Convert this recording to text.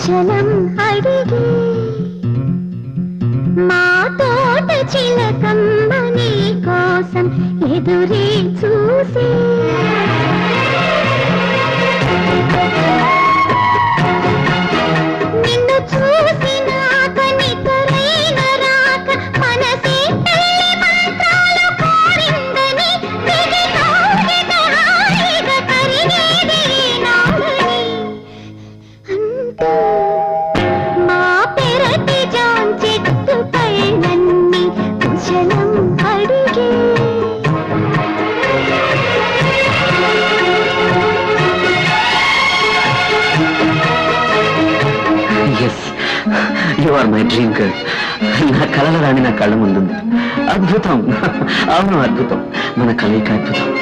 కుశలం అడిగి మా తోట చిలకమ్మ నీ కోసం ఎదురే చూసి you are my dream girl నా కళల రాణి నా కళ్ళ ముందుంది. అద్భుతం. అవును అద్భుతం. మన కలయిక అద్భుతం.